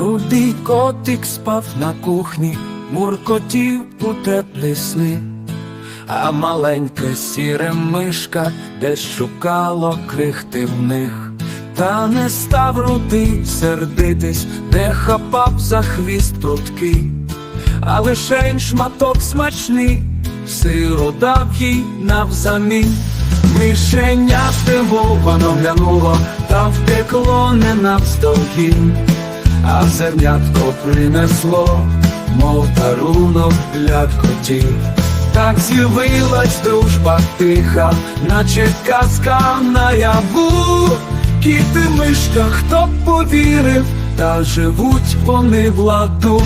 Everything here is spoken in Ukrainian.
Рудий котик спав на кухні, муркотів у теплі сни, а маленька сіре мишка десь шукало крихти в них. Та не став рудий сердитись, де хапав за хвіст пруткий, а лише шматок смачний, сиру дав їй навзамін. Мишеня здивовано глянуло, та втекло не навздогін, а зернятко принесло, мов тарунок для котів. Так з'явилась дружба тиха, наче казка наяву. Кіти мишка, хто б повірив, та живуть вони в ладу.